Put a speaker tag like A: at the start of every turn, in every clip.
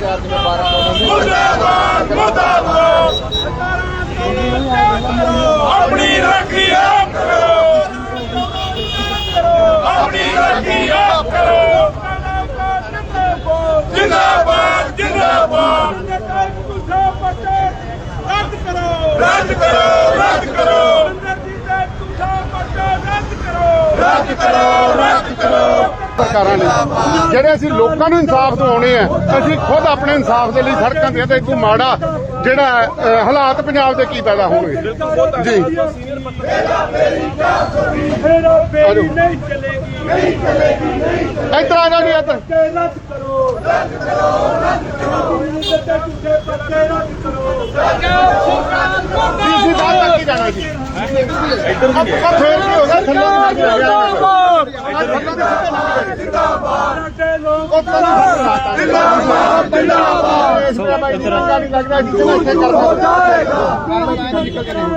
A: ਚਾਰ ਜਿਵੇਂ 12 ਪਾਉਂਦੇ
B: ਮੁਰਦਾਬਾਦ ਮੁਰਦਾਬਾਦ ਆਪਣੀ ਰਾਖੀ ਆਪ ਕਰੋ। ਆਪਣੀ ਰਾਖੀ ਆਪ ਕਰੋ। ਜਿੰਦਾਬਾਦ ਜਿੰਦਾਬਾਦ।
C: ਰੱਦ ਕਰੋ।
B: ਰੱਦ ਕਰੋ ਰੱਦ ਕਰੋ।
C: ਰੱਦ ਕਰੋ
B: ਰੱਦ ਕਰੋ।
D: ਸਰਕਾਰਾਂ ਨੇ। ਜਿਹੜੇ ਅਸੀਂ ਲੋਕਾਂ ਨੂੰ ਇਨਸਾਫ ਦਿਵਾਉਣੇ ਆ ਅਸੀਂ ਖੁਦ ਆਪਣੇ ਇਨਸਾਫ ਦੇ ਲਈ ਸੜਕਾਂ ਤੇ ਤੇ ਕੋਈ ਮਾੜਾ ਜਿਹੜਾ ਹਾਲਾਤ ਪੰਜਾਬ ਦੇ ਕੀ ਪੈਦਾ ਹੋਣਗੇ। ਜੀ।
C: ਮੇਰਾ ਬੇੜੀ ਨਹੀਂ ਚਲੇਗੀ ਨਹੀਂ
D: ਇੱਧਰ ਆ ਜਾਓ ਜੀ ਇੱਧਰ।
C: ਰੱਦ ਕਰੋ ਰੱਦ ਕਰੋ ਰੱਦ ਕਰੋ ਤੁਠੇ ਪੱਟੇ ਰੱਦ ਕਰੋ
D: ਡੀਸੀ ਸਾਹਿਬ ਤੱਕ ਹੀ ਜਾਣਾ ਜੀ। ਇੱਧਰ ਵੀ ਫੇਰ ਕੀ ਹੋ ਗਿਆ ਥੱਲੇ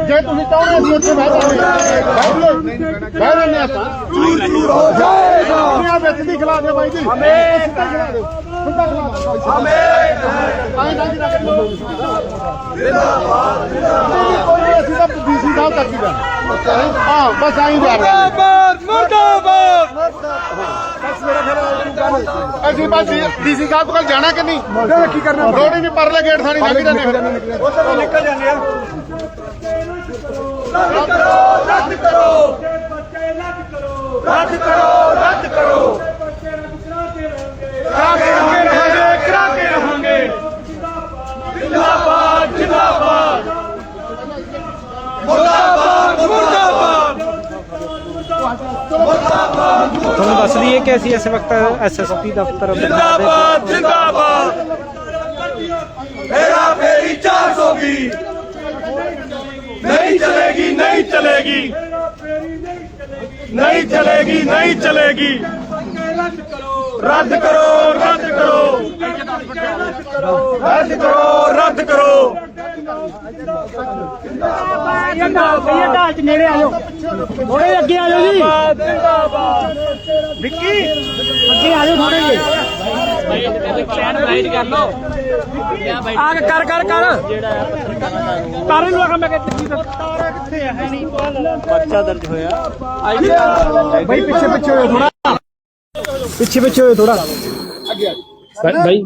D: ਜੇ ਤੁਸੀਂ ਚਾਹੁੰਦੇ ਅਸੀਂ ਉੱਥੇ ਬਹਿ ਜਾਵਾਂਗੇ ਬਹਿ ਜਾਂਦੇ ਆਪਾਂ
B: ਚੂਰ ਚੂਰ ਹੋ ਜਾਏਗਾ
D: ਦੁਨੀਆ ਵਿੱਚ ਦੀ ਖਿਲਾ ਦਿਓ ਬਾਈ ਜੀ ਹਮੇ ਸਿੱਧਾ ਖਿਲਾ ਦਿਓ ਸਿੱਧਾ ਖਿਲਾ ਦਿਓ ਹਮੇ ਆਏ ਨਾ ਜੀ ਨਾ ਜਿੰਦਾਬਾਦ ਜਿੰਦਾਬਾਦ ਅਸੀਂ ਤਾਂ ਡੀਸੀ ਸਾਹਿਬ ਤੱਕ ਹੀ ਜਾਣਾ। ਹਾਂ ਬਸ ਆਈ ਜਾ ਰਹੇ
B: ਮੁਰਦਾਬਾਦ ਮੁਰਦਾਬਾਦ।
D: ਅਸੀਂ ਬਸ ਡੀਸੀ ਸਾਹਿਬ ਕੋਲ ਜਾਣਾ ਕਿ ਨਹੀਂ? ਕੀ ਕਰਨਾ ਲੋੜ ਹੀ ਨਹੀਂ ਪਰਲੇ ਗੇਟ ਥਾਣੀ ਲੰਘ ਜਾਂਦੇ ਫਿਰ।
B: ਉਹ ਤਾਂ ਨਿਕਲ ਜਾਂਦੇ ਆ ਰੱਦ ਕਰੋ ਰੱਦ ਕਰੋ
C: ਦੇ ਪੱਟੇ ਰੱਦ ਕਰੋ।
B: ਰੱਦ ਕਰੋ ਰੱਦ ਕਰੋ
C: ਪੱਟੇ ਰੱਦ ਕਰਾ ਕੇ ਰਹਾਂਗੇ
B: ਕਰਾ ਕੇ ਰਹਾਂਗੇ ਕਰਾ ਕੇ ਰਹਾਂਗੇ ਜਿੰਦਾਬਾਦ ਜਿੰਦਾਬਾਦ ਮੁਰਦਾਬਾਦ ਮੁਰਦਾਬਾਦ
E: ਤੁਹਾਨੂੰ ਦੱਸ ਦਈਏ ਕਿ ਅਸੀਂ ਇਸ ਵਕਤ ਐਸਐਸਪੀ ਦਫ਼ਤਰ
B: ਜਿੰਦਾਬਾਦ ਜਿੰਦਾਬਾਦ। ਮੇਰਾ ਫੇਰੀ 420 ਨਹੀਂ ਚਲੇਗੀ ਨਹੀਂ ਚਲੇਗੀ।
C: ਨਹੀਂ ਚਲੇਗੀ
B: ਨਹੀਂ ਚਲੇਗੀ।
C: ਰੱਦ ਕਰੋ
B: ਰੱਦ ਕਰੋ। ਰੱਦ ਕਰੋ
C: ਰੱਦ ਕਰੋ।
B: ਰੱਦ ਕਰੋ ਰੱਦ ਕਰੋ
E: ਭਈਆ ਢਾਲ ਚ ਨੇੜੇ ਆ ਜਾਓ ਥੋੜੇ ਅੱਗੇ ਆ ਜਾਓ ਜੀ
B: ਜਿੰਦਾਬਾਦ
E: ਵਿੱਕੀ ਅੱਗੇ ਆ ਜਾਓ ਥੋੜੇ ਜੀ ਆ ਕੇ ਕਰ ਕਰ ਕਰ ਕਰਨ ਨੂੰ ਆਖਾਂ ਮੈਂ ਕਿ ਤਾਰਾ ਕਿੱਥੇ ਆ ਹੈ ਨਹੀਂ ਬੱਚਾ ਦਰਜ ਹੋਇਆ ਭਾਈ ਪਿੱਛੇ ਪਿੱਛੇ ਹੋਇਓ ਥੋੜਾ ਪਿੱਛੇ ਪਿੱਛੇ ਹੋਇਓ ਥੋੜਾ ਭਾਈ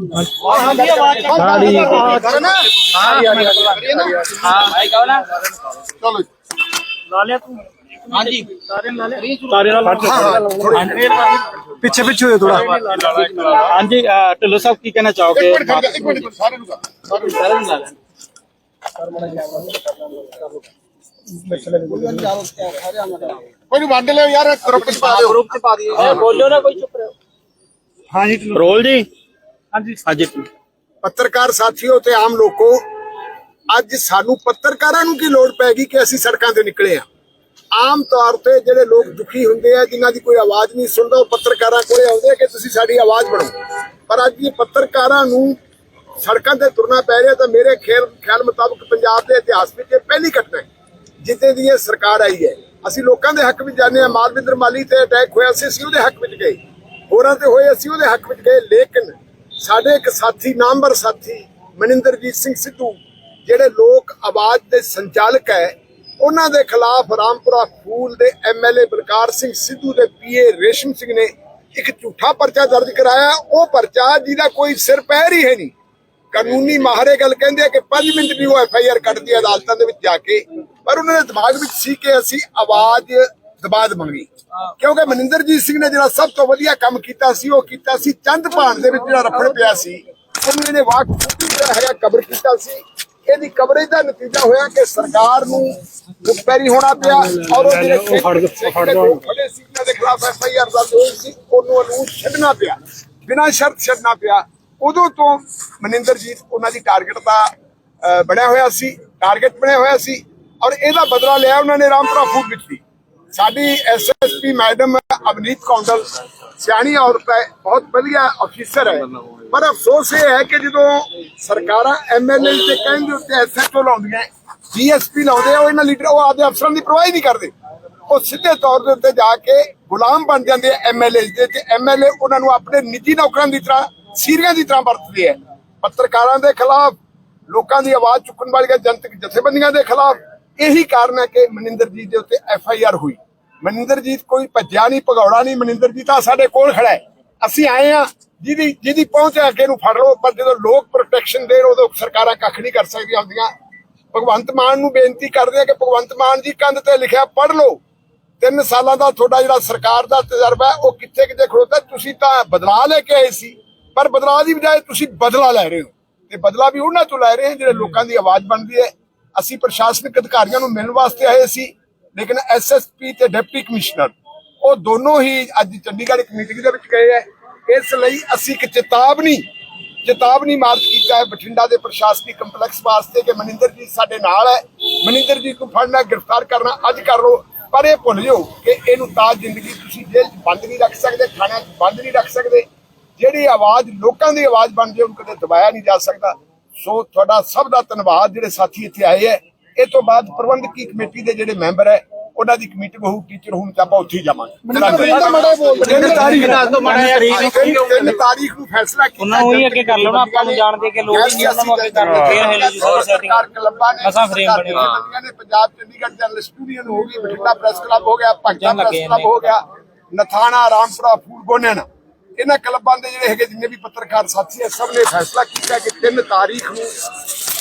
E: ਸਾਡੀ
D: ਚਲੋ
E: ਪਿੱਛੇ ਪਿੱਛੇ ਹੋਇਓ ਥੋੜਾ ਹਾਂਜੀ ਅਹ, ਢਿੱਲੋਂ ਸਾਹਿਬ ਕੀ ਕਹਿਣਾ ਚਾਹੋਗੇ
D: ਇੱਕ ਮਿੰਟ ਖੜ ਜਾ ਇੱਕ ਮਿੰਟ ਸਾਰੇ ਨੂੰ ਕਰ ਸਾਰੇ ਨੂੰ ਕੋਈ
F: ਪੱਤਰਕਾਰ ਸਾਥੀਓ ਤੇ ਆਮ ਲੋਕੋ, ਅੱਜ ਸਾਨੂੰ ਪੱਤਰਕਾਰਾਂ ਨੂੰ ਕੀ ਲੋੜ ਪੈ ਗਈ ਕਿ ਅਸੀਂ ਸੜਕਾਂ ਤੇ ਨਿਕਲੇ ਆ? ਆਮ ਤੌਰ ਤੇ ਜਿਹੜੇ ਲੋਕ ਦੁਖੀ ਹੁੰਦੇ ਆ, ਜਿਨ੍ਹਾਂ ਦੀ ਕੋਈ ਆਵਾਜ਼ ਨਹੀਂ ਸੁਣਦਾ, ਉਹ ਪੱਤਰਕਾਰਾਂ ਕੋਲੇ ਆਉਂਦੇ ਆ ਕਿ ਤੁਸੀਂ ਸਾਡੀ ਆਵਾਜ਼ ਬਣਾਓ। ਪਰ ਅੱਜ ਇਹ ਪੱਤਰਕਾਰਾਂ ਨੂੰ ਸੜਕਾਂ ਤੇ ਤੁਰਨਾ ਪੈ ਰਿਹਾ, ਤਾਂ ਮੇਰੇ ਖਿਆਲ ਖਿਆਲ ਮੁਤਾਬਕ ਪੰਜਾਬ ਦੇ ਇਤਿਹਾਸ ਵਿੱਚ ਇਹ ਪਹਿਲੀ ਘਟਨਾ ਹੈ, ਜਿੱਦੇ ਦੀ ਇਹ ਸਰਕਾਰ ਆਈ ਹੈ। ਅਸੀਂ ਲੋਕਾਂ ਦੇ ਹੱਕ ਵਿੱਚ ਜਾਂਦੇ ਆ, ਮਾਲਵਿੰਦਰ ਮਾਲੀ ਤੇ ਅਟੈਕ ਹੋਇਆ ਸੀ, ਅਸੀਂ ਉਹਦੇ ਹੱਕ ਵਿੱਚ ਗਏ। ਹੋਰਾਂ ਤੇ ਹੋਏ, ਅਸੀਂ ਉਹਦੇ ਹੱਕ ਵਿੱਚ ਗਏ, ਲੇਕਿਨ ਸਾਡੇ ਇੱਕ ਸਾਥੀ, ਨਾਮਵਰ ਸਾਥੀ, ਮਨਿੰਦਰਜੀਤ ਸਿੰਘ ਸਿੱਧੂ, ਜਿਹੜੇ ਲੋਕ ਆਵਾਜ਼ ਦੇ ਸੰਚਾਲਕ ਹੈ, ਉਹਨਾਂ ਦੇ ਖਿਲਾਫ ਰਾਮਪੁਰਾ ਫੂਲ ਦੇ ਐਮਐਲਏ ਬਲਕਾਰ ਸਿੰਘ ਸਿੱਧੂ ਦੇ ਪੀਏ ਰੇਸ਼ਮ ਸਿੰਘ ਨੇ ਇੱਕ ਝੂਠਾ ਪਰਚਾ ਦਰਜ ਕਰਾਇਆ। ਉਹ ਪਰਚਾ ਜਿਹਦਾ ਕੋਈ ਸਿਰ ਪੈਰ ਹੀ ਹੈ ਨਹੀਂ। ਕਾਨੂੰਨੀ ਮਾਹਰੇ ਗੱਲ ਕਹਿੰਦੇ ਆ ਕਿ 5 ਮਿੰਟ ਵੀ ਉਹ ਐਫ ਆਈ ਆਰ ਕੱਢਦੀ ਅਦਾਲਤਾਂ ਦੇ ਵਿੱਚ ਜਾ ਕੇ। ਪਰ ਉਹਨਾਂ ਦੇ ਦਿਮਾਗ ਵਿੱਚ ਸੀ ਕਿ ਅਸੀਂ ਆਵਾਜ਼ ਦਬਾ ਦੇਵਾਂਗੇ। ਕਿਉਂਕਿ ਮਨਿੰਦਰਜੀਤ ਸਿੰਘ ਨੇ ਜਿਹੜਾ ਸਭ ਤੋਂ ਵਧੀਆ ਕੰਮ ਕੀਤਾ ਸੀ ਉਹ ਕੀਤਾ ਸੀ ਚੰਦ ਭਾਣ ਦੇ ਵਿੱਚ ਜਿਹੜਾ ਰਫੜ ਪਿਆ ਸੀ। ਉਹਨੂੰ ਇਹਨੇ ਵਾਕ ਜਿਹੜਾ ਹੈਗਾ ਕਬਰ ਕੀਤਾ ਸੀ। ਇਹਦੀ ਕਵਰੇਜ ਦਾ ਨਤੀਜਾ ਹੋਇਆ ਕਿ ਸਰਕਾਰ ਨੂੰ ਮੁਖਬਰੀ ਹੋਣਾ ਪਿਆ ਔਰ ਉਹ ਜਿਹੜੇ ਖੜੇ ਸੀ ਦੇ ਖਿਲਾਫ ਐਫ ਆਈ ਆਰ ਦਰਜ ਹੋਈ ਸੀ ਉਹਨੂੰ ਉਹਨੂੰ ਛੱਡਣਾ ਪਿਆ। ਬਿਨਾਂ ਸ਼ਰਤ ਛੱਡਣਾ ਪਿਆ। ਉਦੋਂ ਤੋਂ ਮਨਿੰਦਰਜੀਤ ਉਹਨਾਂ ਦੀ ਟਾਰਗੇਟ ਦਾ ਬਣਿਆ ਹੋਇਆ ਸੀ ਟਾਰਗੇਟ ਬਣਿਆ ਹੋਇਆ ਸੀ। ਔਰ ਇਹਦਾ ਬਦਲਾ ਲਿਆ ਉਹਨਾਂ ਨੇ ਰਾਮਪੁਰਾ ਫੂਡ ਵਿੱਚ ਸਾਡੀ ਐਸਐਸਪੀ ਮੈਡਮ ਅਵਨੀਤ ਕੌਂਡਲ ਸਿਆਣੀ ਔਰਤ ਹੈ, ਬਹੁਤ ਵਧੀਆ ਅਫੀਸਰ ਹੈ। ਪਰ ਅਫਸੋਸ ਇਹ ਹੈ ਕਿ ਜਦੋਂ ਸਰਕਾਰਾਂ ਐਮਐਲਏ ਤੇ ਕਹਿੰਦੇ ਉੱਤੇ ਐਸਐਚਓ ਲਾਉਂਦੀਆਂ ਡੀਐਸਪੀ ਲਾਉਂਦੇ ਆ, ਉਹ ਇਹਨਾਂ ਲੀਡਰ ਉਹ ਆਪਦੇ ਅਫਸਰਾਂ ਦੀ ਪਰਵਾਹ ਹੀ ਨਹੀਂ ਕਰਦੇ। ਉਹ ਸਿੱਧੇ ਤੌਰ ਦੇ ਉੱਤੇ ਜਾ ਕੇ ਗੁਲਾਮ ਬਣ ਜਾਂਦੇ ਆ ਐਮਐਲਏ ਦੇ ਤੇ ਐਮਐਲਏ ਉਹਨਾਂ ਨੂੰ ਆਪਣੇ ਨਿੱਜੀ ਨੌਕਰਾਂ ਦੀ ਤਰ੍ਹਾਂ, ਸੀਰੀਆਂ ਦੀ ਤਰ੍ਹਾਂ ਵਰਤਦੇ ਆ। ਪੱਤਰਕਾਰਾਂ ਦੇ ਖਿਲਾਫ, ਲੋਕਾਂ ਦੀ ਆਵਾਜ਼ ਚੁੱਕਣ ਵਾਲੀਆਂ ਜਨਤਕ ਜਥੇਬੰਦੀਆਂ ਦੇ ਖਿਲਾਫ ਇਹੀ ਕਾਰਨ ਹੈ ਕਿ ਮਨਿੰਦਰ ਜੀ ਦੇ ਉੱਤੇ ਐਫ ਆਈ ਆਰ ਹੋਈ। ਮਨਿੰਦਰਜੀਤ ਕੋਈ ਭੱਜਿਆ ਨਹੀਂ, ਭਗੌੜਾ ਨਹੀਂ, ਮਨਿੰਦਰਜੀਤ ਆ ਸਾਡੇ ਕੋਲ ਖੜਾ ਹੈ। ਅਸੀਂ ਆਏ ਆ ਜਿਹਦੀ ਜਿਹਦੀ ਪਹੁੰਚ ਹੈ ਅੱਗੇ ਨੂੰ ਫੜ ਲਓ, ਪਰ ਜਦੋਂ ਲੋਕ ਪ੍ਰੋਟੈਕਸ਼ਨ ਦੇਣ, ਉਦੋਂ ਸਰਕਾਰਾਂ ਕੱਖ ਨਹੀਂ ਕਰ ਸਕਦੀਆਂ ਹੁੰਦੀਆਂ। ਭਗਵੰਤ ਮਾਨ ਨੂੰ ਬੇਨਤੀ ਕਰਦੇ ਆ ਕਿ ਭਗਵੰਤ ਮਾਨ ਜੀ ਕੰਧ ਤੇ ਲਿਖਿਆ ਪੜ ਲਓ। ਤਿੰਨ ਸਾਲਾਂ ਦਾ ਤੁਹਾਡਾ ਜਿਹੜਾ ਸਰਕਾਰ ਦਾ ਤਜਰਬਾ ਹੈ, ਉਹ ਕਿੱਥੇ ਕਿੱਥੇ ਖੜੋਤਾ ਤੁਸੀਂ ਤਾਂ ਬਦਲਾ ਲੈ ਕੇ ਆਏ ਸੀ। ਪਰ ਬਦਲਾ ਦੀ ਬਜਾਏ ਤੁਸੀਂ ਬਦਲਾ ਲੈ ਰਹੇ ਹੋ। ਤੇ ਬਦਲਾ ਵੀ ਉਹਨਾਂ ਤੋਂ ਲੈ ਰਹੇ ਹੋ, ਜਿਹੜੇ ਲੋਕਾਂ ਦੀ ਆਵਾਜ਼ ਬਣਦੀ ਹੈ। ਅਸੀਂ ਪ੍ਰਸ਼ਾਸਨਿਕ ਅਧਿਕਾਰੀਆਂ ਨੂੰ ਮਿਲਣ ਵਾਸਤੇ ਆਏ ਸੀ। ਲੇਕਿਨ ਐਸਐਸਪੀ ਤੇ ਡਿਪਟੀ ਕਮਿਸ਼ਨਰ, ਉਹ ਦੋਨੋਂ ਹੀ ਅੱਜ ਚੰਡੀਗੜ੍ਹ ਇੱਕ ਮੀਟਿੰਗ ਦੇ ਵਿੱਚ ਗਏ ਹੈ। ਇਸ ਲਈ ਅਸੀਂ ਇੱਕ ਚੇਤਾਵਨੀ ਚੇਤਾਵਨੀ ਮਾਰਚ ਕੀਤਾ ਹੈ ਬਠਿੰਡਾ ਦੇ ਪ੍ਰਸ਼ਾਸਨਿਕ ਕੰਪਲੈਕਸ ਵਾਸਤੇ ਕਿ ਮਨਿੰਦਰ ਜੀ ਸਾਡੇ ਨਾਲ ਹੈ। ਮਨਿੰਦਰ ਜੀ ਨੂੰ ਫੜਨਾ, ਗ੍ਰਿਫਤਾਰ ਕਰਨਾ, ਅੱਜ ਕਰ ਲਓ। ਪਰ ਇਹ ਭੁੱਲ ਜਾਓ ਕਿ ਇਹਨੂੰ ਤਾਂ ਜ਼ਿੰਦਗੀ ਤੁਸੀਂ ਜੇਲ੍ਹ 'ਚ ਬੰਦ ਨਹੀਂ ਰੱਖ ਸਕਦੇ, ਥਾਣਿਆਂ 'ਚ ਬੰਦ ਨਹੀਂ ਰੱਖ ਸਕਦੇ। ਜਿਹੜੀ ਆਵਾਜ਼, ਲੋਕਾਂ ਦੀ ਆਵਾਜ਼ ਬਣ ਹੈ ਉਹਨੂੰ ਕਦੇ ਦਬਾਇਆ ਨਹੀਂ ਜਾ ਸਕਦਾ। ਸੋ ਤੁਹਾਡਾ ਸਭ ਦਾ ਧੰਨਵਾਦ ਜਿਹੜੇ ਸਾਥੀ ਇੱਥੇ ਆਏ ਹੈ। ਇਹ ਤੋਂ ਬਾਅਦ ਪ੍ਰਬੰਧਕੀ ਕਮੇਟੀ ਦੇ ਜਿਹੜੇ ਮੈਂਬਰ ਹੈ ਉਹਨਾਂ ਦੀ ਕਮੇਟੀ ਹੋਊ ਟੀਚਰ ਹੋਣ ਆਪਾਂ ਉੱਥੇ ਹੀ ਜਾਵਾਂਗੇ ਤਿੰਨ ਤਾਰੀਖ
E: ਦੱਸ ਦਿਓ ਮਾੜਾ ਜਿਹਾ ਤਰੀਕ।
F: ਤਿੰਨ ਤਾਰੀਖ ਨੂੰ ਫੈਸਲਾ ਕੀਤਾ
E: ਉਹਨਾਂ ਨੂੰ ਹੀ ਅੱਗੇ ਕਰ ਲਓ ਨਾ, ਆਪਾਂ ਨੂੰ ਜਾਣਦੇ ਕਿ ਲੋਕ ਹੀ ਨਹੀਂ ਉਹਨਾਂ ਨੂੰ ਅੱਗੇ ਕਰ ਲਓ, ਫੇਰ ਹਿੱਲ ਜੂ ਸਾਰੀ setting।
F: ਸਰਕਾਰ ਕਲੱਬਾਂ ਨੇ
E: ਮਸਾਂ frame ਬਣੇ ਹੋਏ।
F: ਜਥੇਬੰਦੀਆਂ ਨੇ ਪੰਜਾਬ ਚੰਡੀਗੜ੍ਹ ਜਰਨਲਿਸਟ ਯੂਨੀਅਨ ਹੋ ਗਈ ਬਠਿੰਡਾ ਪ੍ਰੈਸ ਕਲੱਬ ਹੋ ਗਿਆ ਭਗਤਾ
E: ਜਨ
F: ਪ੍ਰੈਸ
E: ਲੱਗੇ
F: ਕਲੱਬ
E: ਨੇ।
F: ਹੋ ਗਿਆ ਨਥਾਣਾ ਰਾਮਪੁਰਾ ਫੂਡ ਗੋਨਿਆਣਾ ਇਹਨਾਂ ਕਲੱਬਾਂ ਦੇ ਜਿਹੜੇ ਹੈਗੇ ਜਿੰਨੇ ਵੀ ਪੱਤਰਕਾਰ ਸਾਥੀ ਹੈ ਸਭ ਨੇ ਫੈਸਲਾ ਕੀਤਾ ਕਿ 3 ਤਾਰੀਖ ਨੂੰ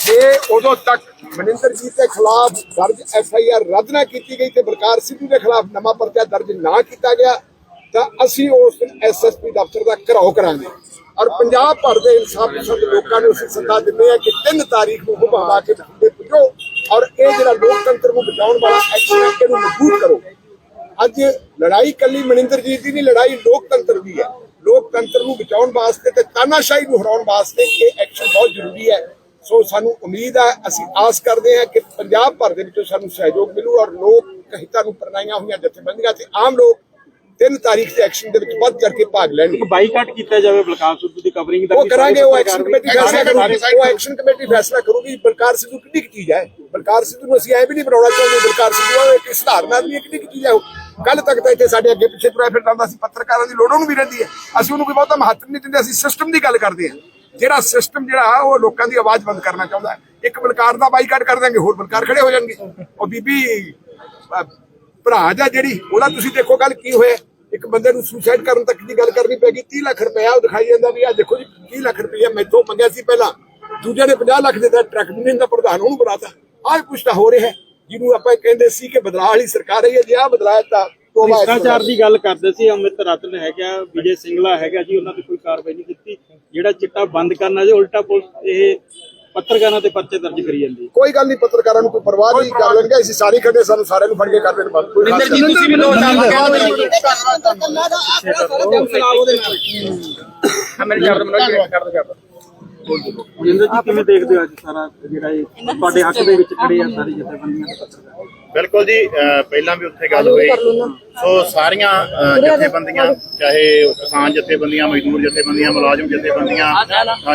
F: ਜੇ ਉਦੋਂ ਤੱਕ ਮਨਿੰਦਰ ਦੇ ਖਿਲਾਫ ਦਰਜ ਐਫ ਆਈ ਆਰ ਰੱਦ ਨਾ ਕੀਤੀ ਗਈ ਤੇ ਬਲਕਾਰ ਸਿੱਧੂ ਦੇ ਖਿਲਾਫ ਨਵਾਂ ਪਰਚਾ ਦਰਜ ਨਾ ਕੀਤਾ ਗਿਆ, ਤਾਂ ਅਸੀਂ ਉਸ ਦਿਨ ਐਸਐਸਪੀ ਦਫ਼ਤਰ ਦਾ ਘਰਾਓ ਕਰਾਂਗੇ। ਔਰ ਪੰਜਾਬ ਭਰ ਦੇ ਇਨਸਾਫ ਪਸੰਦ ਲੋਕਾਂ ਨੂੰ ਅਸੀਂ ਸੱਦਾ ਦਿੰਦੇ ਹਾਂ ਕਿ 3 ਤਾਰੀਖ ਨੂੰ ਹੁਕਮ ਆ ਕੇ ਬਠਿੰਡੇ ਪੁੱਜੋ ਔਰ ਇਹ ਜਿਹੜਾ ਲੋਕਤੰਤਰ ਨੂੰ ਬਚਾਉਣ ਵਾਲਾ ਐਕਸ਼ਨ ਹੈ, ਇਹਨੂੰ ਮਜ਼ਬੂਤ ਕਰੋ। ਅੱਜ ਲੜਾਈ ਕੱਲੀ ਮਨਿੰਦਰਜੀਤ ਦੀ ਨਹੀਂ, ਲੜਾਈ ਲੋਕਤੰਤਰ ਦੀ ਹੈ। ਲੋਕਤੰਤਰ ਨੂੰ ਬਚਾਉਣ ਵਾਸਤੇ ਤੇ ਤਾਨਾਸ਼ਾਹੀ ਨੂੰ ਹਰਾਉਣ ਵਾਸਤੇ ਇਹ ਐਕਸ਼ਨ ਬਹੁਤ ਜ਼ਰੂਰੀ ਹੈ। ਸੋ ਸਾਨੂੰ ਉਮੀਦ ਹੈ, ਅਸੀਂ ਆਸ ਕਰਦੇ ਹਾਂ ਕਿ ਪੰਜਾਬ ਭਰ ਦੇ ਵਿੱਚੋਂ ਸਾਨੂੰ ਸਹਿਯੋਗ ਮਿਲੂ ਔਰ ਲੋਕ ਕਹਿਤਾ ਨੂੰ ਪ੍ਰਣਾਈਆਂ ਹੋਈਆਂ ਜਥੇਬੰਦੀਆਂ ਤੇ ਆਮ ਲੋਕ 3 ਤਾਰੀਖ ਦੇ ਐਕਸ਼ਨ ਦੇ ਵਿੱਚ ਵੱਧ ਚੜ ਕੇ ਭਾਗ ਲੈਣਗੇ।
A: ਬਾਈਕਾਟ ਕੀਤਾ ਜਾਵੇ ਬਲਕਾਰ ਸਿੱਧੂ ਦੀ ਕਵਰਿੰਗ ਦਾ
F: ਉਹ ਕਰਾਂਗੇ ਉਹ ਐਕਸ਼ਨ ਕਮੇਟੀ ਫੈਸਲਾ ਕਰੂਗੀ। ਉਹ ਐਕਸ਼ਨ ਕਮੇਟੀ ਫੈਸਲਾ ਕਰੂਗੀ ਬਲਕਾਰ ਸਿੱਧੂ ਕਿੰਨੀ ਕੁ ਚੀਜ਼ ਹੈ? ਬਲਕਾਰ ਸਿੱਧੂ ਨੂੰ ਅਸੀਂ ਐ ਵੀ ਨਹੀਂ ਬਣਾਉਣਾ ਚਾਹੁੰਦੇ ਬਲਕਾਰ ਸਿੱਧੂ ਇੱਕ ਸਧਾਰਨ ਆਦਮੀ ਕਿੰਨੀ ਕੁ ਚੀਜ਼ ਹੈ ਉਹ? ਕੱਲ ਤੱਕ ਤਾਂ ਇੱਥੇ ਸਾਡੇ ਅੱਗੇ ਪਿੱਛੇ ਤੁਰਿਆ ਫਿਰਦਾ ਹੁੰਦਾ ਸੀ ਪੱਤਰਕਾਰਾਂ ਦੀ ਲੋੜ ਉਹਨੂੰ ਵੀ ਰਹਿੰਦੀ ਹੈ। ਅਸੀਂ ਉਹਨੂੰ ਕੋਈ ਬਹੁਤਾ ਮਹੱਤਵ ਨਹੀਂ ਦਿੰਦੇ ਅਸੀਂ ਸਿਸਟਮ ਦੀ ਗੱਲ ਕਰਦੇ ਹਾਂ। ਜਿਹੜਾ ਸਿਸਟਮ ਜਿਹੜਾ ਉਹ ਲੋਕਾਂ ਦੀ ਆਵਾਜ਼ ਬੰਦ ਕਰਨਾ ਚਾਹੁੰਦਾ ਇੱਕ ਬਲਕਾਰ ਦਾ ਬਾਈਕਾਟ ਕਰ ਦਾਂਗੇ ਹੋਰ ਬਲਕਾਰ ਖੜੇ ਹੋ ਜਾਣਗੇ। ਉਹ ਬੀਬੀ ਭਰਾ ਦਾ ਜਿਹੜੀ ਉਹਦਾ ਤੁਸੀਂ ਦੇਖੋ ਗੱਲ ਕੀ ਹੋਇਆ। ਇੱਕ ਬੰਦੇ ਨੂੰ ਸੁਸਾਈਡ ਕਰਨ ਤੱਕ ਦੀ ਗੱਲ ਕਰਨੀ ਪੈ 30 ਲੱਖ ਰੁਪਇਆ ਉਹ ਦਿਖਾਈ ਜਾਂਦਾ ਵੀ ਆ ਦੇਖੋ ਜੀ 30 ਲੱਖ ਰੁਪਇਆ ਮੈਥੋਂ ਮੰਗਿਆ ਸੀ ਪਹਿਲਾਂ। ਦੂਜੇ ਨੇ 50 ਲੱਖ ਦਿੱਤਾ, ਟਰੱਕ ਯੂਨੀਅਨ ਦਾ ਪ੍ਰਧਾਨ ਉਹਨੂੰ ਬਣਾਤਾ। ਆਹ ਕੁਛ ਤਾਂ ਹੋ ਰਿਹਾ ਜਿਹਨੂੰ ਆਪਾਂ ਕਹਿੰਦੇ ਸੀ ਕਿ ਬਦਲਾਅ ਵਾਲੀ ਸਰਕਾਰ ਹੈ ਜੇ ਆ ਬਦਲਾਅ ਤਾਂ
A: ਭ੍ਰਿਸ਼ਟਾਚਾਰ ਦੀ ਗੱਲ ਕਰਦੇ ਸੀ, ਅਮਿਤ ਰਤਨ ਹੈਗਾ, ਵਿਜੇ ਸਿੰਗਲਾ ਹੈਗਾ ਜੀ, ਉਹਨਾਂ ਤੇ ਕੋਈ ਕਾਰਵਾਈ ਨਹੀਂ ਕੀਤੀ। ਜਿਹੜਾ ਚਿੱਟਾ ਬੰਦ ਕਰਨਾ ਜੇ, ਉਲਟਾ ਪੁਲਿਸ ਇਹ ਪੱਤਰਕਾਰਾਂ ਤੇ ਪਰਚੇ ਦਰਜ ਕਰੀ ਜਾਂਦੀ
F: ਕੋਈ ਗੱਲ ਨਹੀਂ ਪੱਤਰਕਾਰਾਂ ਨੂੰ ਕੋਈ ਪਰਵਾਹ ਨਹੀਂ ਕਰ ਲੈਣਗੇ ਅਸੀਂ ਸਾਰੇ ਖੜੇ ਸਾਨੂੰ ਸਾਰਿਆਂ ਨੂੰ ਫੜ ਕੇ ਕਰ ਦੇਣ ਬੰਦ। ਕੋਈ ਨਹੀਂ।
E: ਤੁਸੀਂ ਵੀ ਲੋਕ
A: ਜਿੰਦਰ ਜੀ ਕਿਵੇਂ ਦੇਖਦੇ ਹੋ ਅੱਜ ਸਾਰਾ ਜਿਹੜਾ ਇਹ ਤੁਹਾਡੇ ਹੱਕ ਦੇ ਵਿੱਚ ਖੜੇ ਆ ਸਾਰੀ ਜਥੇਬੰਦੀਆਂ ਤੇ ਪੱਤਰਕਾਰ?
G: ਬਿਲਕੁਲ ਜੀ ਪਹਿਲਾਂ ਵੀ ਉੱਥੇ ਗੱਲ ਹੋਈ। ਸੋ ਸਾਰੀਆਂ ਜਥੇਬੰਦੀਆਂ ਚਾਹੇ ਕਿਸਾਨ ਜਥੇਬੰਦੀਆਂ ਮਜ਼ਦੂਰ ਜਥੇਬੰਦੀਆਂ ਮੁਲਾਜ਼ਮ ਜਥੇਬੰਦੀਆਂ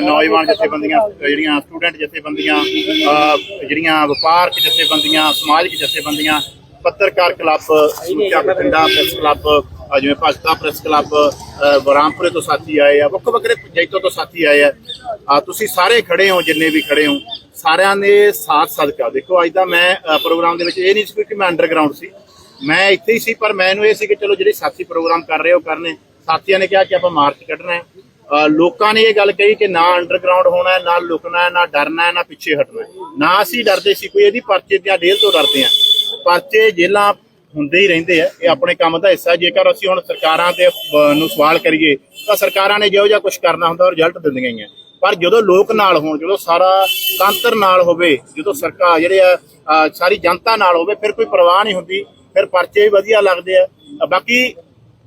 G: ਨੌਜਵਾਨ ਜਥੇਬੰਦੀਆਂ ਜਿਹੜੀਆਂ ਸਟੂਡੈਂਟ ਜਥੇਬੰਦੀਆਂ ਜਿਹੜੀਆਂ ਵਪਾਰਕ ਜਥੇਬੰਦੀਆਂ ਸਮਾਜਿਕ ਜਥੇਬੰਦੀਆਂ ਪੱਤਰਕਾਰ club Sucha Bathinda press club ਅਹ, ਜਿਵੇਂ ਭਗਤਾ ਪ੍ਰੈਸ ਕਲੱਬ ਬਰਾਮਪੁਰੇ ਤੋਂ ਸਾਥੀ ਆਏ ਆ ਵੱਖ ਵੱਖਰੇ ਜੈਤੋ ਤੋਂ ਸਾਥੀ ਆਏ ਆ। ਅਹ, ਤੁਸੀਂ ਸਾਰੇ ਖੜੇ ਹੋ ਜਿੰਨੇ ਵੀ ਖੜੇ ਹੋ ਸਾਰਿਆਂ ਨੇ ਸਾਥ ਸਦਕਾ ਦੇਖੋ ਅੱਜ ਦਾ ਮੈਂ ਪ੍ਰੋਗਰਾਮ ਦੇ ਵਿੱਚ ਇਹ ਨਹੀਂ ਸੀ ਕਿ ਮੈਂ ਅੰਡਰਗਰਾਉਂਡ ਸੀ। ਮੈਂ ਇੱਥੇ ਹੀ ਸੀ ਪਰ ਮੈਨੂੰ ਇਹ ਸੀ ਕਿ ਚਲੋ ਜਿਹੜੇ ਸਾਥੀ ਪ੍ਰੋਗਰਾਮ ਕਰ ਰਹੇ ਹੋ ਕਰਨੇ। ਸਾਥੀਆਂ ਨੇ ਕਿਹਾ ਕਿ ਆਪਾਂ ਮਾਰਚ ਕੱਢਣਾ ਹੈ। ਲੋਕਾਂ ਨੇ ਇਹ ਗੱਲ ਕਹੀ ਕਿ ਨਾ ਅੰਡਰਗਰਾਉਂਡ ਹੋਣਾ ਹੈ ਨਾ ਲੁਕਣਾ ਹੈ ਨਾ ਡਰਨਾ ਹੈ ਨਾ ਪਿੱਛੇ ਹਟਣਾ ਹੈ। ਨਾ ਅਸੀਂ ਡਰਦੇ ਸੀ ਕੋਈ ਇਹਦੀ ਪਰਚੇ ਦੀਆਂ ਡੇਲ ਤੋਂ ਡਰਦੇ ਆ ਪਰਚੇ ਜੇਲਾਂ ਹੁੰਦੇ ਹੀ ਰਹਿੰਦੇ ਆ। ਇਹ ਆਪਣੇ ਕੰਮ ਦਾ ਹਿੱਸਾ ਜੇਕਰ ਅਸੀਂ ਹੁਣ ਸਰਕਾਰਾਂ ਤੇ ਨੂੰ ਸਵਾਲ ਕਰੀਏ ਤਾਂ ਸਰਕਾਰਾਂ ਨੇ ਜਿਹੋ ਜਿਹਾ ਕੁਝ ਕਰਨਾ ਹੁੰਦਾ ਉਹ ਰਿਜ਼ਲਟ ਦਿੰਦੀਆਂ ਹੀ ਆ। ਪਰ ਜਦੋਂ ਲੋਕ ਨਾਲ ਹੋਣ ਜਦੋਂ ਸਾਰਾ ਤੰਤਰ ਨਾਲ ਹੋਵੇ ਜਦੋਂ ਸਰਕਾਰ ਜਿਹੜੇ ਆ ਸਾਰੀ ਜਨਤਾ ਨਾਲ ਹੋਵੇ ਫਿਰ ਕੋਈ ਪਰਵਾਹ ਨਹੀਂ ਹੁੰਦੀ ਫਿਰ ਪਰਚੇ ਵੀ ਵਧੀਆ ਲੱਗਦੇ ਆ। ਬਾਕੀ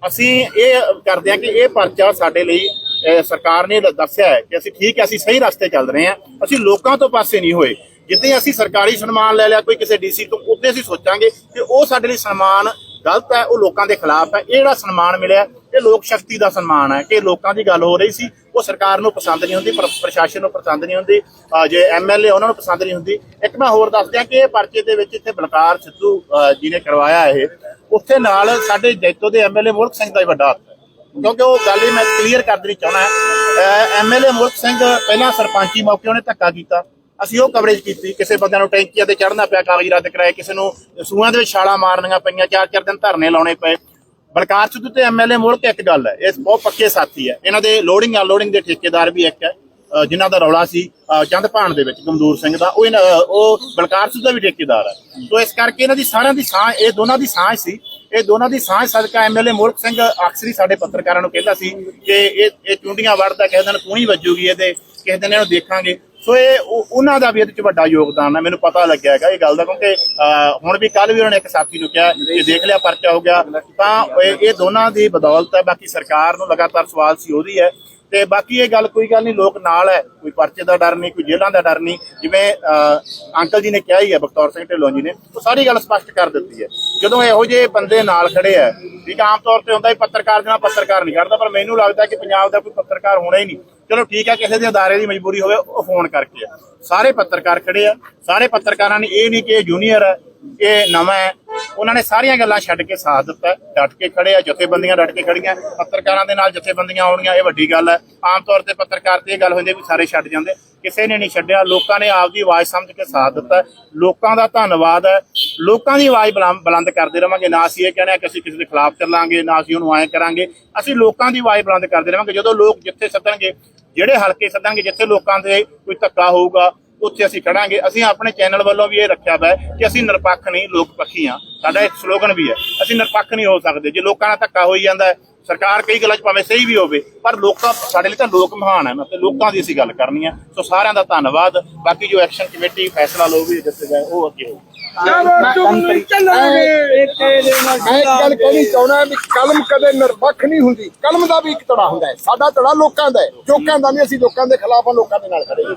G: ਅਸੀਂ ਇਹ ਕਰਦੇ ਹਾਂ ਕਿ ਇਹ ਪਰਚਾ ਸਾਡੇ ਲਈ ਅਹ, ਸਰਕਾਰ ਨੇ ਦੱਸਿਆ ਹੈ ਕਿ ਅਸੀਂ ਠੀਕ ਹੈ ਅਸੀਂ ਸਹੀ ਰਸਤੇ ਚੱਲ ਰਹੇ ਹਾਂ। ਅਸੀਂ ਲੋਕਾਂ ਤੋਂ ਪਾਸੇ ਨਹੀਂ ਹੋਏ। ਜਿੱਦਾਂ ਅਸੀਂ ਸਰਕਾਰੀ ਸਨਮਾਨ ਲੈ ਲਿਆ, ਕੋਈ ਕਿਸੇ ਡੀਸੀ ਤੋਂ ਉੱਤੇ ਅਸੀਂ ਸੋਚਾਂਗੇ ਕਿ ਉਹ ਸਾਡੇ ਲਈ ਸਨਮਾਨ ਗਲਤ ਹੈ, ਉਹ ਲੋਕਾਂ ਦੇ ਖਿਲਾਫ ਹੈ। ਇਹ ਜਿਹੜਾ ਸਨਮਾਨ ਮਿਲਿਆ, ਇਹ ਲੋਕ ਸ਼ਕਤੀ ਦਾ ਸਨਮਾਨ ਹੈ ਕਿ ਲੋਕਾਂ ਦੀ ਗੱਲ ਹੋ ਰਹੀ ਸੀ। ਉਹ ਸਰਕਾਰ ਨੂੰ ਪਸੰਦ ਨਹੀਂ ਹੁੰਦੀ ਪ੍ਰਸ਼ਾਸਨ ਨੂੰ ਪਸੰਦ ਨਹੀਂ ਹੁੰਦੀ ਅਹ ਜੇ ਐਮਐਲਏ ਉਹਨਾਂ ਨੂੰ ਪਸੰਦ ਨਹੀਂ ਹੁੰਦੀ। ਇੱਕ ਮੈਂ ਹੋਰ ਦੱਸ ਦਿਆਂ ਕਿ ਇਹ ਪਰਚੇ ਦੇ ਵਿੱਚ ਇੱਥੇ ਬਲਕਾਰ ਸਿੱਧੂ ਜੀ ਨੇ ਕਰਵਾਇਆ ਇਹ। ਉੱਥੇ ਨਾਲ ਸਾਡੇ ਜੈਤੋ ਦੇ ਐਮਐਲਏ ਮੁਲਕ ਸਿੰਘ ਦਾ ਹੀ ਵੱਡਾ ਹੱਥ ਹੈ। ਕਿਉਂਕਿ ਉਹ ਗੱਲ ਹੀ ਮੈਂ ਕਲੀਅਰ ਕਰ ਦੇਣੀ ਚਾਹਣਾ ਹੈ ਐਮਐਲਏ ਮੁਲਕ ਸਿੰਘ ਪਹਿਲਾਂ ਸਰਪੰਚੀ ਮੌਕੇ ਉਹਨੇ ਧੱਕਾ ਕੀਤਾ। ਅਸੀਂ ਉਹ ਕਵਰੇਜ ਕੀਤੀ, ਕਿਸੇ ਬੰਦਿਆਂ ਨੂੰ ਟੈਂਕੀਆਂ ਤੇ ਚੜ੍ਹਨਾ ਪਿਆ ਕਾਗਜ਼ ਰੱਦ ਕਰਾਏ, ਕਿਸੇ ਨੂੰ ਸੂਆਂ ਦੇ ਵਿੱਚ ਛਾਲਾਂ ਮਾਰਨੀਆਂ ਪਈਆਂ ਚਾਰ ਚਾਰ ਦਿਨ ਧਰਨੇ ਲਾਉਣੇ ਪਏ। ਬਲਕਾਰ ਸਿੱਧੂ ਤੇ ਐਮਐਲਏ ਮੁਲਕ ਇੱਕ ਗੱਲ ਹੈ, ਇਹ ਬਹੁਤ ਪੱਕੇ ਸਾਥੀ ਹੈ। ਇਹਨਾਂ ਦੇ ਲੋਡਿੰਗ ਅਨਲੋਡਿੰਗ ਦੇ ਠੇਕੇਦਾਰ ਵੀ ਇੱਕ ਹੈ, ਅਹ, ਜਿਨ੍ਹਾਂ ਦਾ ਰੌਲਾ ਸੀ ਚੰਦ ਭਾਣ ਦੇ ਵਿੱਚ ਗਮਦੂਰ ਸਿੰਘ ਦਾ। ਉਹ ਇਹਨਾਂ- ਉਹ ਬਲਕਾਰ ਸਿੱਧੂ ਦਾ ਵੀ ਠੇਕੇਦਾਰ ਹੈ। ਸੋ ਇਸ ਕਰਕੇ ਇਹਨਾਂ ਦੀ ਸਾਰਿਆਂ ਦੀ ਸਾਂਝ, ਇਹ ਦੋਨਾਂ ਦੀ ਸਾਂਝ ਸੀ। ਇਹ ਦੋਨਾਂ ਦੀ ਸਾਂਝ ਸਦਕਾ ਐਮਐਲਏ ਮੁਲਕ ਸਿੰਘ ਅਕਸਰ ਹੀ ਸਾਡੇ ਪੱਤਰਕਾਰਾਂ ਨੂੰ ਕਹਿੰਦਾ ਸੀ ਕਿ ਇਹ ਇਹ ਚੁੰਡੀਆਂ ਵੜਦਾ, ਕਿਸੇ ਦਿਨ ਕੂਣੀ ਵੱਜੂਗੀ ਇਹਦੇ, ਕਿਸੇ ਦਿਨ ਇਹਨੂੰ ਦੇਖਾਂਗੇ। ਸੋ ਇਹ ਉਹ- ਉਹਨਾਂ ਦਾ ਵੀ ਇਹਦੇ ਚ ਵੱਡਾ ਯੋਗਦਾਨ ਹੈ। ਮੈਨੂੰ ਪਤਾ ਲੱਗਿਆ ਹੈਗਾ ਇਹ ਗੱਲ ਦਾ ਕਿਉਂਕਿ ਹੁਣ ਵੀ ਕੱਲ ਵੀ ਉਹਨਾਂ ਨੇ ਇੱਕ ਸਾਥੀ ਨੂੰ ਕਿਹਾ ਕਿ ਦੇਖ ਲਿਆ ਪਰਚਾ ਹੋ ਗਿਆ। ਤਾਂ ਇਹ ਇਹ ਦੋਨਾਂ ਦੀ ਬਦੌਲਤ ਹੈ। ਬਾਕੀ ਸਰਕਾਰ ਨੂੰ ਲਗਾਤਾਰ ਸਵਾਲ ਸੀ ਉਹਦੀ ਹੈ ਤੇ ਬਾਕੀ ਇਹ ਗੱਲ ਕੋਈ ਗੱਲ ਨਹੀਂ ਲੋਕ ਨਾਲ ਹੈ। ਕੋਈ ਪਰਚੇ ਦਾ ਡਰ ਨਹੀਂ ਕੋਈ ਜੇਲ੍ਹਾਂ ਦਾ ਡਰ ਨਹੀਂ। ਜਿਵੇਂ ਅੰਕਲ ਜੀ ਨੇ ਕਿਹਾ ਹੀ ਹੈ ਬਖਤੌਰ ਸਿੰਘ ਢਿੱਲੋਂ ਜੀ ਨੇ ਉਹ ਸਾਰੀ ਗੱਲ ਸਪਸ਼ਟ ਕਰ ਦਿੱਤੀ ਹੈ। ਜਦੋਂ ਇਹੋ ਜਿਹੇ ਬੰਦੇ ਨਾਲ ਖੜੇ ਆ ਠੀਕ ਆ, ਆਮ ਤੌਰ ਤੇ ਹੁੰਦਾ ਹੀ ਪੱਤਰਕਾਰ ਜਨਾ ਪੱਤਰਕਾਰ ਨਹੀਂ ਕਰਦਾ ਪਰ ਮੈਨੂੰ ਲੱਗਦਾ ਕਿ ਪੰਜਾਬ ਦਾ ਕੋਈ ਪੱਤਰਕਾਰ ਹੋਣਾ ਹੀ ਨਹੀਂ। ਚਲੋ ਠੀਕ ਹੈ ਕਿਸੇ ਦੇ ਅਦਾਰੇ ਦੀ ਮਜਬੂਰੀ ਹੋਵੇ ਉਹ ਫੋਨ ਕਰਕੇ ਆ ਸਾਰੇ ਪੱਤਰਕਾਰ ਖੜੇ ਆ ਸਾਰੇ ਪੱਤਰਕਾਰਾਂ ਨੇ ਇਹ ਨਹੀਂ ਕਿ ਇਹ ਜੂਨੀਅਰ ਹੈ ਇਹ ਨਵਾਂ ਹੈ। ਉਹਨਾਂ ਨੇ ਸਾਰੀਆਂ ਗੱਲਾਂ ਛੱਡ ਕੇ ਸਾਥ ਦਿੱਤਾ। ਹੈ, ਡਟ ਕੇ ਖੜੇ ਆ ਜਥੇਬੰਦੀਆਂ ਡਟ ਕੇ ਖੜੀਆਂ। ਪੱਤਰਕਾਰਾਂ ਦੇ ਨਾਲ ਜਥੇਬੰਦੀਆਂ ਆਉਣੀਆਂ ਇਹ ਵੱਡੀ ਗੱਲ ਹੈ। ਆਮ ਤੌਰ ਤੇ ਪੱਤਰਕਾਰ ਤੇ ਇਹ ਗੱਲ ਹੁੰਦੀ ਹੈ ਵੀ ਸਾਰੇ ਛੱਡ ਜਾਂਦੇ। ਕਿਸੇ ਨੇ ਨਹੀਂ ਛੱਡਿਆ। ਲੋਕਾਂ ਨੇ ਆਪਦੀ ਆਵਾਜ਼ ਸਮਝ ਕੇ ਸਾਥ ਦਿੱਤਾ। ਲੋਕਾਂ ਦਾ ਧੰਨਵਾਦ ਹੈ। ਲੋਕਾਂ ਦੀ ਆਵਾਜ਼ ਬੁਲੰ- ਬੁਲੰਦ ਕਰਦੇ ਰਵਾਂਗੇ। ਨਾ ਅਸੀਂ ਇਹ ਕਹਿੰਦੇ ਹਾਂ ਕਿ ਅਸੀਂ ਕਿਸੇ ਦੇ ਖਿਲਾਫ ਚੱਲਾਂਗੇ ਨਾ ਅਸੀਂ ਉਹਨੂੰ ਐਂ ਕਰਾਂਗੇ। ਅਸੀਂ ਲੋਕਾਂ ਦੀ ਆਵਾਜ਼ ਬੁਲੰਦ ਕਰਦੇ ਰਵਾਂਗੇ। ਜਦੋਂ ਲੋਕ ਜਿੱਥੇ ਸੱਦਣਗੇ ਜਿਹੜੇ ਹਲਕੇ ਸੱਦਾਂਗੇ ਜਿੱਥੇ ਲੋਕਾਂ ਦੇ ਕੋਈ ਧੱਕਾ ਹੋਊਗਾ ਉੱਥੇ ਅਸੀਂ ਖੜਾਂਗੇ। ਅਸੀਂ ਆਪਣੇ ਚੈਨਲ ਵੱਲੋਂ ਵੀ ਇਹ ਰੱਖਿਆ ਹੋਇਆ ਹੈ ਕਿ ਅਸੀਂ ਨਿਰਪੱਖ ਨਹੀਂ, ਲੋਕ ਪੱਖੀ ਹਾਂ। ਸਾਡਾ ਇੱਕ ਸਲੋਗਨ ਵੀ ਹੈ। ਅਸੀਂ ਨਿਰਪੱਖ ਨਹੀਂ ਹੋ ਸਕਦੇ। ਜੇ ਲੋਕਾਂ ਨਾਲ ਧੱਕਾ ਹੋਈ ਜਾਂਦਾ ਹੈ, ਸਰਕਾਰ ਕਈ ਗੱਲਾਂ 'ਚ ਭਾਵੇਂ ਸਹੀ ਵੀ ਹੋਵੇ, ਪਰ ਲੋਕਾਂ, ਸਾਡੇ ਲਈ ਤਾਂ ਲੋਕ ਮਹਾਨ ਹੈ। ਤੇ ਲੋਕਾਂ ਦੀ ਅਸੀਂ ਗੱਲ ਕਰਨੀ ਆ ਸੋ ਸਾਰਿਆਂ ਦਾ ਧੰਨਵਾਦ। ਬਾਕੀ ਜੋ ਐਕਸ਼ਨ ਕਮੇਟੀ, ਫੈਸਲਾ ਲਊਗੀ ਜਾਏ, ਉਹ ਅੱਗੇ ਹੋਊ।
F: ਮੈਂ ਇੱਕ ਗੱਲ ਕਹਿਣੀ ਚਾਹੁੰਦਾ ਵੀ ਕਲਮ ਕਦੇ ਨਿਰਪੱਖ ਨਹੀਂ ਹੁੰਦੀ ਕਲਮ ਦਾ ਵੀ ਇੱਕ ਧੜਾ ਹੁੰਦਾ ਹੈ ਸਾਡਾ ਧੜਾ ਲੋਕਾਂ ਦਾ ਹੈ ਲੋਕਾਂ ਦਾ ਨਹੀਂ ਅਸੀਂ ਲੋਕਾਂ ਦੇ ਖਿਲਾਫ ਆ ਲੋਕਾਂ ਦੇ ਨਾਲ ਖੜੇ ਹਾਂ।